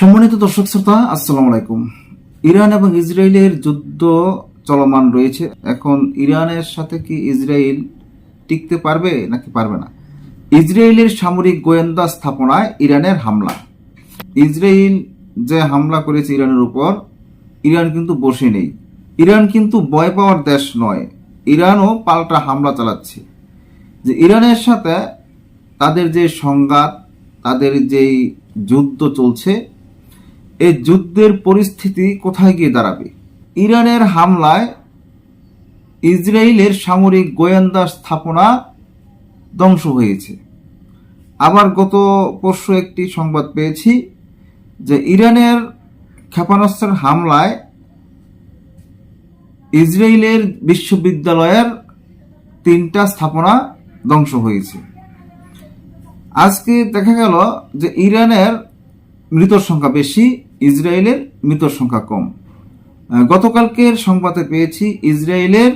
সম্মানিত দর্শক শ্রোতা, আসসালামু আলাইকুম। ইরান এবং ইসরায়েলের যুদ্ধ চলমান রয়েছে। এখন ইরানের সাথে কি ইসরায়েল টিকতে পারবে নাকি পারবে না? ইসরায়েলের সামরিক গোয়েন্দা স্থাপনায় ইরানের হামলা। ইসরায়েল যে হামলা করেছে ইরানের উপর, ইরান কিন্তু বসে নেই। ইরান কিন্তু ভয় পাওয়ার দেশ নয়। ইরানও পাল্টা হামলা চালাচ্ছে। যে ইরানের সাথে তাদের যে সংঘাত, তাদের যেই যুদ্ধ চলছে এই যুদ্ধের পরিস্থিতি কোথায় গিয়ে দাঁড়াবে? ইরানের হামলায় ইসরায়েলের সামরিক গোয়েন্দা স্থাপনা ধ্বংস হয়েছে। আবার গত পরশু একটি সংবাদ পেয়েছি যে ইরানের ক্ষেপণাস্ত্রের হামলায় ইসরায়েলের বিশ্ববিদ্যালয়ের তিনটা স্থাপনা ধ্বংস হয়েছে। আজকে দেখা গেল যে ইরানের মৃতর সংখ্যা বেশি ইসরায়েলের মৃতর সংখ্যা কম। গতকালকের সংবাদে পেয়েছি ইসরায়েলের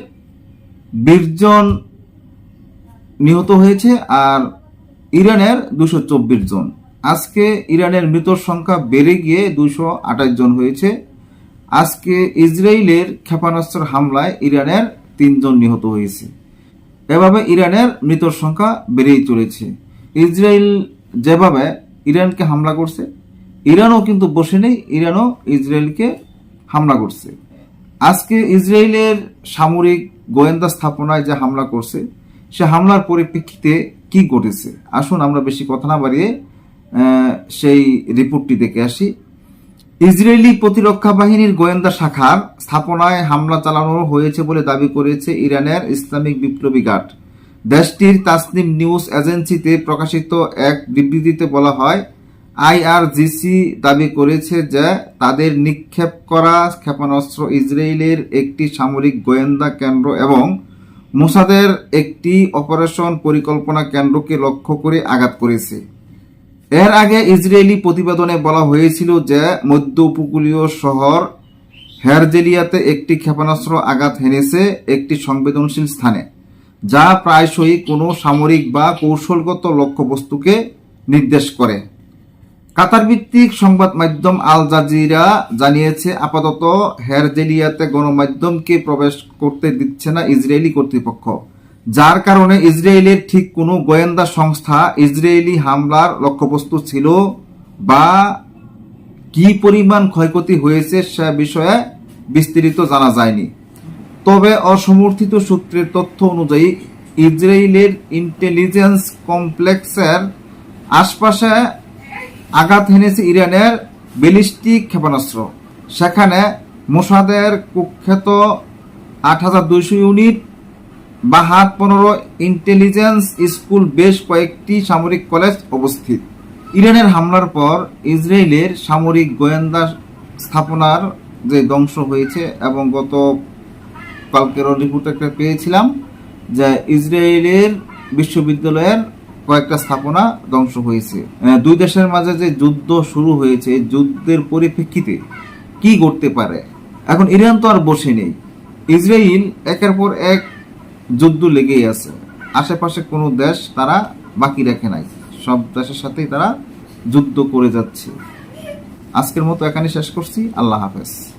বিশ জন নিহত হয়েছে আর ইরানের দুশো চব্বিশ জন। আজকে ইরানের মৃতর সংখ্যা বেড়ে গিয়ে দুশো আঠাশ জন হয়েছে। আজকে ইসরায়েলের ক্ষেপণাস্ত্র হামলায় ইরানের তিনজন নিহত হয়েছে। এভাবে ইরানের মৃতর সংখ্যা বেড়েই চলেছে। ইসরায়েল যেভাবে ইরানকে হামলা করছে ইরানও কিন্তু বসে নেই, ইরানও ইসরায়েলকে হামলা করছে। আজকে ইসরায়েলের সামরিক গোয়েন্দা স্থাপনায় যে হামলা করছে, সে হামলার পরিপ্রেক্ষিতে কি ঘটেছে? আসুন আমরা বেশি কথা না বাড়িয়ে সেই রিপোর্টটি দেখে আসি। ইসরায়েলি প্রতিরক্ষা বাহিনীর গোয়েন্দা শাখার স্থাপনায় হামলা চালানো হয়েছে বলে দাবি করেছে ইরানের ইসলামিক বিপ্লবী গার্ড। দেশটির তাসনিম নিউজ এজেন্সিতে প্রকাশিত এক বিবৃতিতে বলা হয় আইআরজিসি দাবি করেছে যে তাদের নিক্ষেপ করা ক্ষেপণাস্ত্র ইসরায়েলের একটি সামরিক গোয়েন্দা কেন্দ্র এবং মোসাদের একটি অপারেশন পরিকল্পনা কেন্দ্রকে লক্ষ্য করে আঘাত করেছে। এর আগে ইসরায়েলি প্রতিবেদনে বলা হয়েছিল যে মধ্য উপকূলীয় শহর হেরজেলিয়াতে একটি ক্ষেপণাস্ত্র আঘাত হেনেছে একটি সংবেদনশীল স্থানে, যা প্রায়শই কোনো সামরিক বা কৌশলগত লক্ষ্যবস্তুকে নির্দেশ করে। কাতার ভিত্তিক সংবাদ মাধ্যম আল জাজিরা জানিয়েছে, আপাতত হেরজেলিয়াতে গণমাধ্যমকে প্রবেশ করতে দিচ্ছে না ইসরায়েলি কর্তৃপক্ষ। যার কারণে ইসরায়েলের ঠিক কোনো গোয়েন্দা সংস্থা ইসরায়েলি হামলার লক্ষ্যবস্তু ছিল বা কি পরিমাণ ক্ষয়ক্ষতি হয়েছে সে বিষয়ে বিস্তারিত জানা যায়নি। তবে অসমর্থিত সূত্রের তথ্য অনুযায়ী, ইসরায়েলের ইন্টেলিজেন্স কমপ্লেক্সের আশপাশে আঘাত হেনেছে ইরানের ব্যালিস্টিক ক্ষেপণাস্ত্র। সেখানে মোসাদের কুখ্যাত আট হাজার দুইশো ইউনিট বা হাত পনেরো ইন্টেলিজেন্স স্কুল বেশ কয়েকটি সামরিক কলেজ অবস্থিত। ইরানের হামলার পর ইসরায়েলের সামরিক গোয়েন্দা স্থাপনার যে ধ্বংস হয়েছে এবং গত কালকের রিপোর্ট একটা পেয়েছিলাম, যে ইসরায়েলের বিশ্ববিদ্যালয়ের কয়েকটা স্থাপনা ধ্বংস হয়েছে। আহ, দুই দেশের মাঝে যে যুদ্ধ শুরু হয়েছে যুদ্ধের পরিপ্রেক্ষিতে কি ঘটতে পারে? এখন ইরান তো আর বসে নেই। ইসরায়েল একের পর এক যুদ্ধ লেগেই আছে। আশেপাশে কোনো দেশ তারা বাকি রাখে নাই। সব দেশের সাথেই তারা যুদ্ধ করে যাচ্ছে। আজকের মতো এখানে শেষ করছি। আল্লাহ হাফেজ।